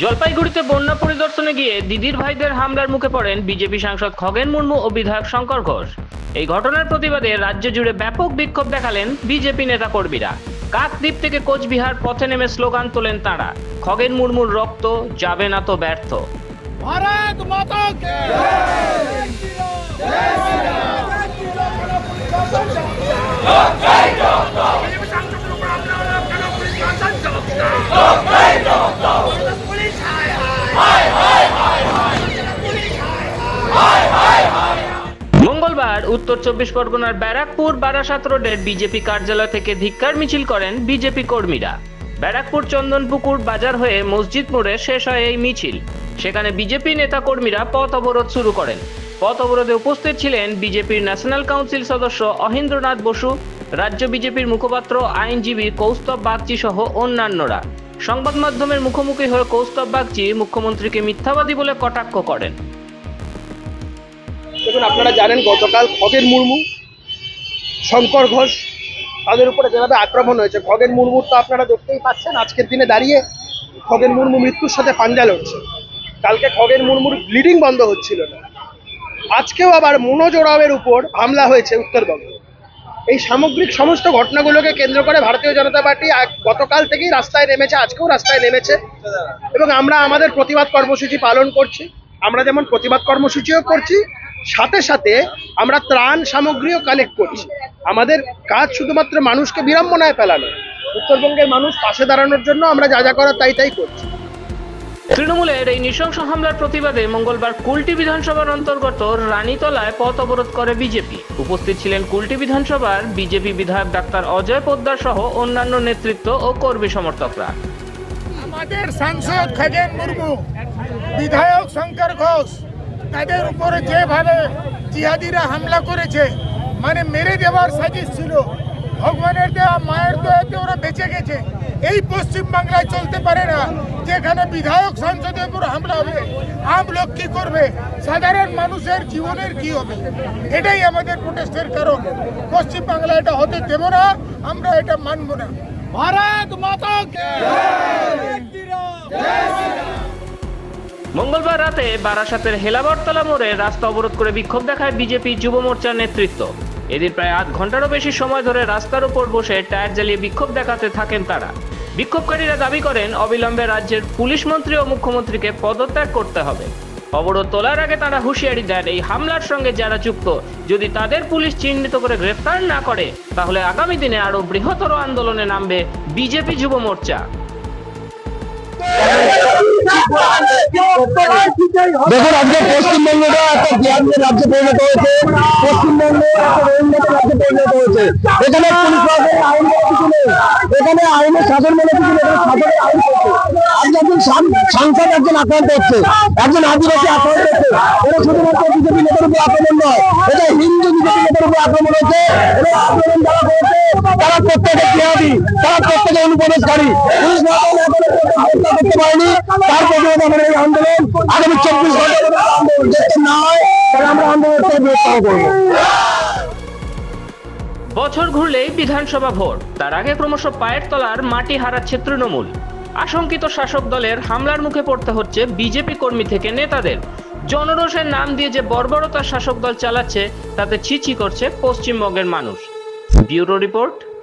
জলপাইগুড়িতে বন্যা পরিদর্শনে গিয়ে দিদির ভাইদের হামলার মুখে পড়েন বিজেপি সাংসদ খগেন মুর্মু ও বিধায়ক শঙ্কর ঘোষ। এই ঘটনার প্রতিবাদে রাজ্য জুড়ে ব্যাপক বিক্ষোভ দেখালেন বিজেপি নেতা কর্মীরা কাকদ্বীপ থেকে কোচবিহার পথে নেমে স্লোগান তোলেন তাঁরা খগেন মুর্মুর রক্ত যাবে না তো ব্যর্থ। উত্তর চব্বিশ পরগনার ব্যারাকপুর বারাসাত রোডের বিজেপি কার্যালয় থেকে ধিক্কার মিছিল করেন বিজেপি কর্মীরা। ব্যারাকপুর চন্দনপুকুর বাজার হয়ে মসজিদ মোড়ে শেষ হয় এই মিছিল। সেখানে বিজেপি নেতা কর্মীরা পথ অবরোধ শুরু করেন। পথ অবরোধে উপস্থিত ছিলেন বিজেপির ন্যাশনাল কাউন্সিল সদস্য অহিন্দ্রনাথ বসু, রাজ্য বিজেপির মুখপাত্র, আইনজীবী কৌস্তব বাগচি সহ অন্যান্যরা। সংবাদ মাধ্যমের মুখোমুখি হয়ে কৌস্তব বাগচি মুখ্যমন্ত্রীকে মিথ্যাবাদী বলে কটাক্ষ করেন। দেখুন, আপনারা জানেন গতকাল খগেন মুর্মু, শঙ্কর ঘোষ, তাদের উপরে যেভাবে আক্রমণ হয়েছে, খগেন মুর্মুর তো আপনারা দেখতেই পাচ্ছেন, আজকের দিনে দাঁড়িয়ে খগেন মুর্মু মৃত্যুর সাথে পাঞ্জা লড়ছে কালকে খগেন মুর্মুর ব্লিডিং বন্ধ হচ্ছিল না। আজকেও আবার মনোজ ওরাওয়ের উপর হামলা হয়েছে উত্তরবঙ্গে। এই সামগ্রিক সমস্ত ঘটনাগুলোকে কেন্দ্র করে ভারতীয় জনতা পার্টি গতকাল থেকেই রাস্তায় নেমেছে, আজকেও রাস্তায় নেমেছে। এবং আমরা আমাদের প্রতিবাদ কর্মসূচি পালন করছি। আমরা যেমন প্রতিবাদ কর্মসূচিও করছি সাথে সাথে আমরা ত্রাণ সামগ্রীও কালেক্ট করছি। আমাদের কাজ শুধুমাত্র মানুষকে বিড়ম্বনায় ফেলানো। উত্তরবঙ্গের মানুষ পাশে দাঁড়ানোর জন্য আমরা যা যা করার তাই তাই করছি। তৃণমূলের এই নৃশংস হামলার প্রতিবাদে মঙ্গলবার কুলটি বিধানসভার অন্তর্গত রানীতলায় পথ অবরোধ করে বিজেপি। উপস্থিত ছিলেন কুলটি বিধানসভার বিজেপি বিধায়ক ডাক্তার অজয় পোদ্দার সহ অন্যান্য নেতৃত্ব ও কর্মী সমর্থকরা। আমাদের সাংসদ খগেন মুর্মু বিধায়ক শঙ্কর ঘোষ তাদের উপরে যেভাবে জিহাদিরা হামলা করেছে মানে মেরে দেওয়ার সাজিশ ছিল, ভগবানের দেওয়া মায়ের দয়াতে ওরা বেঁচে গেছে। এই পশ্চিম বাংলায় চলতে পারে না, যেখানে বিধায়ক সংসদের উপর হামলা হবে, আম লোক কি করবে, সাধারণ মানুষের জীবনের কি হবে? এটাই আমাদের প্রোটেস্টের কারণ। পশ্চিম বাংলা এটা হতে দেব না, আমরা এটা মানব না। ভারত মাতা মঙ্গলবার রাতে বারাসাতের হেলাবরতলা মোড়ে রাস্তা অবরোধ করে বিক্ষোভ দেখায় বিজেপি যুব মোর্চার নেতৃত্ব। এদিন প্রায় আধ ঘন্টারও বেশি সময় ধরে রাস্তার উপর বসে টায়ার জ্বালিয়ে বিক্ষোভ দেখাতে থাকেন তারা। বিক্ষোভকারীরা দাবি করেন, অবিলম্বে রাজ্যের পুলিশ মন্ত্রী ও মুখ্যমন্ত্রীকে পদত্যাগ করতে হবে। অবরোধ তোলার আগে তারা হুঁশিয়ারি দেন, এই হামলার সঙ্গে যারা যুক্ত, যদি তাদের পুলিশ চিহ্নিত করে গ্রেফতার না করে, তাহলে আগামী দিনে আরও বৃহত্তর আন্দোলনে নামবে বিজেপি যুব মোর্চা। দেখুন, আজকে পশ্চিমবঙ্গটা একটা বিহারের রাজ্যে পরিণত হয়েছে। পশ্চিমবঙ্গ একটা রাজ্যে পরিণত হয়েছে। এখানে আইন কিছু নেই। এখানে আইনের শাসন কিছু নেই আইন একজন সাংসদ, একজন আক্রান্ত হচ্ছে। একজন আদিবাসী আক্রান্ত হচ্ছে। এটা শুধুমাত্র বিজেপি নেতার উপর আক্রমণ নয়, এটা হিন্দু বিজেপি নেতার উপর আক্রমণ হয়েছে, এটা আক্রমণ যারা করেছে, তারা প্রত্যেকে তারা প্রত্যেকে অনুপ্রবেশকারী। পুলিশ বছর ঘুরলেই বিধানসভা ভোট। তার আগে ক্রমশ পায়ের তলার মাটি হারাচ্ছে তৃণমূল। আশঙ্কিত শাসক দলের হামলার মুখে পড়তে হচ্ছে বিজেপি কর্মী থেকে নেতাদের। জনরোষের নাম দিয়ে যে বর্বরতার শাসক দল চালাচ্ছে, তাতে ছিছি করছে পশ্চিমবঙ্গের মানুষ। Bureau report